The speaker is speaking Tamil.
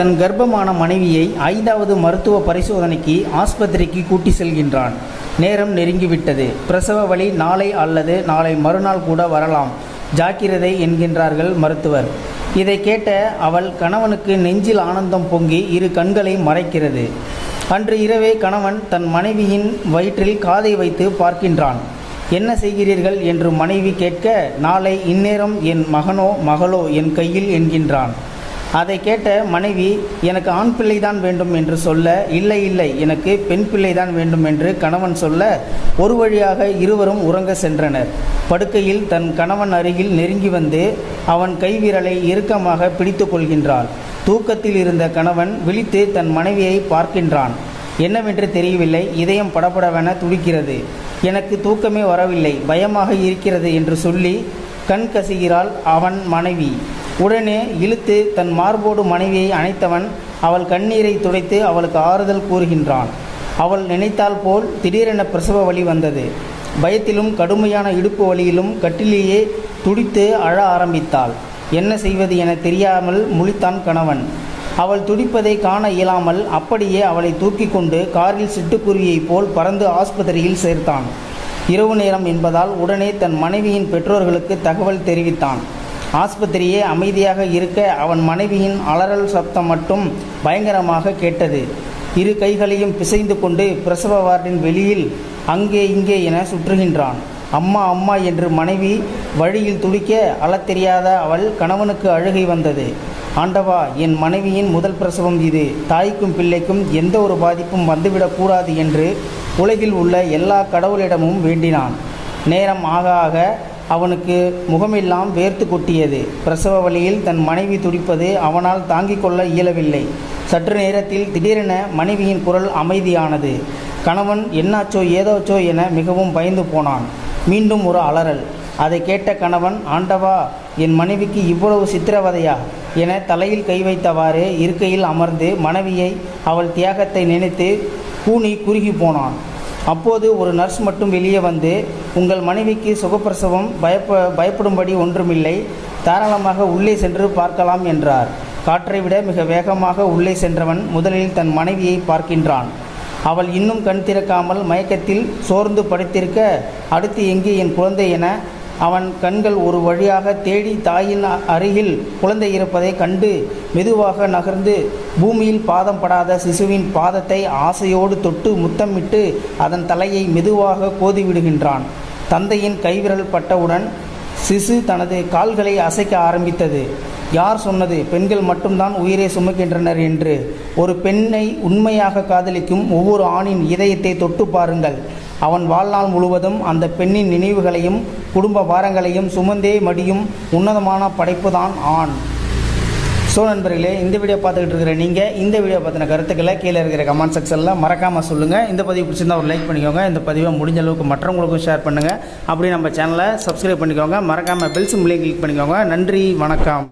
தன் கர்ப்பமான மனைவியை ஐந்தாவது மருத்துவ பரிசோதனைக்கு ஆஸ்பத்திரிக்கு கூட்டி செல்கின்றான். நேரம் நெருங்கிவிட்டது. பிரசவ வழி நாளை அல்லது நாளை மறுநாள் கூட வரலாம். ஜாக்கிரதை என்கின்றார்கள் மருத்துவர். இதை கேட்ட அவள் கணவனுக்கு நெஞ்சில் ஆனந்தம் பொங்கி இரு கண்களை மறைக்கிறது. அன்று இரவே கணவன் தன் மனைவியின் வயிற்றில் காதை வைத்து பார்க்கின்றான். என்ன செய்கிறீர்கள்? என்று மனைவி கேட்க நாளை இந்நேரம் என் மகனோ மகளோ என் கையில் என்கின்றான். அதை கேட்ட மனைவி எனக்கு ஆண் பிள்ளை தான் வேண்டும் என்று சொல்ல இல்லை இல்லை எனக்கு பெண் பிள்ளை தான் வேண்டும் என்று கணவன் சொல்ல ஒரு வழியாக இருவரும் உறங்க சென்றனர். படுக்கையில் தன் கணவன் அருகில் நெருங்கி வந்து அவன் கைவிரலை இறுக்கமாக பிடித்து கொள்கின்றாள் தூக்கத்தில் இருந்த கணவன் விழித்து தன் மனைவியை பார்க்கின்றான். என்னவென்று தெரியவில்லை இதயம் படபடவென துடிக்கிறது. எனக்கு தூக்கமே வரவில்லை பயமாக இருக்கிறது என்று சொல்லி கண் கசுகிறாள் அவன் மனைவி. உடனே இழுத்து தன் மார்போடு மனைவியை அணைத்தவன் அவள் கண்ணீரை துடைத்து அவளுக்கு ஆறுதல் கூறுகின்றான். அவள் நினைத்தால் போல் திடீரென பிரசவ வலி வந்தது. பயத்திலும் கடுமையான இடுப்பு வலியிலும் கட்டிலேயே துடித்து அழ ஆரம்பித்தாள். என்ன செய்வது என தெரியாமல் முழித்தான் கணவன். அவள் துடிப்பதை காண இயலாமல் அப்படியே அவளை தூக்கி கொண்டு காரில் சிட்டுக்குருவியைப் போல் பறந்து ஆஸ்பத்திரியில் சேர்த்தான். இரவு நேரம் என்பதால் உடனே தன் மனைவியின் பெற்றோர்களுக்கு தகவல் தெரிவித்தான். ஆஸ்பத்திரியே அமைதியாக இருக்க அவன் மனைவியின் அலறல் சப்தம் மட்டும் பயங்கரமாக கேட்டது. இரு கைகளையும் பிசைந்து கொண்டு பிரசவ வார்டின் வெளியில் அங்கே இங்கே என சுற்றுகின்றான். அம்மா அம்மா என்று மனைவி வழியில் துடிக்க அழத் தெரியாத அவள் கணவனுக்கு அழுகை வந்தது. ஆண்டவா என் மனைவியின் முதல் பிரசவம் இது. தாய்க்கும் பிள்ளைக்கும் எந்த ஒரு பாதிப்பும் வந்துவிடக்கூடாது என்று உலகில் உள்ள எல்லா கடவுளிடமும் வேண்டினான். நேரம் ஆக ஆக அவனுக்கு முகமெல்லாம் வேர்த்து கொட்டியது. பிரசவ வழியில் தன் மனைவி துடிப்பது அவனால் தாங்கிக் கொள்ள இயலவில்லை. சற்று நேரத்தில் திடீரென மனைவியின் குரல் அமைதியானது. கணவன் என்னாச்சோ ஏதோச்சோ என மிகவும் பயந்து போனான். மீண்டும் ஒரு அலறல். அதை கேட்ட கணவன் ஆண்டவா என் மனைவிக்கு இவ்வளவு சித்திரவதையா என தலையில் கை வைத்தவாறு இருக்கையில் அமர்ந்து மனைவியை அவள் தியாகத்தை நினைத்து கூனி குறுகி போனான். அப்போது ஒரு நர்ஸ் மட்டும் வெளியே வந்து உங்கள் மனைவிக்கு சுகப்பிரசவம் பயப்ப பயப்படும்படி ஒன்றுமில்லை. தாராளமாக உள்ளே சென்று பார்க்கலாம் என்றார். காற்றை விட மிக வேகமாக உள்ளே சென்றவன் முதலில் தன் மனைவியை பார்க்கின்றான். அவள் இன்னும் கண் திறக்காமல் மயக்கத்தில் சோர்ந்து படுத்திருக்க அடுத்து எங்கே என் குழந்தை என அவன் கண்கள் ஒரு வழியாக தேடி தாயின் அருகில் குழந்தை இருப்பதை கண்டு மெதுவாக நகர்ந்து பூமியில் பாதம் படாத சிசுவின் பாதத்தை ஆசையோடு தொட்டு முத்தமிட்டு அதன் தலையை மெதுவாக கோதி விடுகின்றான் தந்தையின் கைவிரல் பட்டவுடன் சிசு தனது கால்களை அசைக்க ஆரம்பித்தது. யார் சொன்னது? பெண்கள் மட்டும்தான் உயிரை சுமக்கின்றனர் என்று. ஒரு பெண்ணை உண்மையாக காதலிக்கும் ஒவ்வொரு ஆணின் இதயத்தை தொட்டு பாருங்கள். அவன் வாழ்நாள் முழுவதும் அந்த பெண்ணின் நினைவுகளையும் குடும்ப பாரங்களையும் சுமந்தே மடியும் உன்னதமான படைப்பு தான் ஆண். ஸோ நண்பர்களே இந்த வீடியோ பார்த்துக்கிட்டு இருக்கிற நீங்கள் இந்த வீடியோ பார்த்தின கருத்துக்களை கீழே இருக்கிற கமெண்ட் செக்ஷனில் மறக்காமல் சொல்லுங்கள் இந்த பதிவு பிடிச்சிருந்தா ஒரு லைக் பண்ணிக்கோங்க. இந்த பதிவை முடிஞ்ச அளவுக்கு மற்றவங்களுக்கும் ஷேர் பண்ணுங்கள் அப்படி நம்ம சேனலை சப்ஸ்கிரைப் பண்ணிக்கோங்க. மறக்காமல் பெல் சிம்லையும் கிளிக் பண்ணிக்கோங்க. நன்றி வணக்கம்.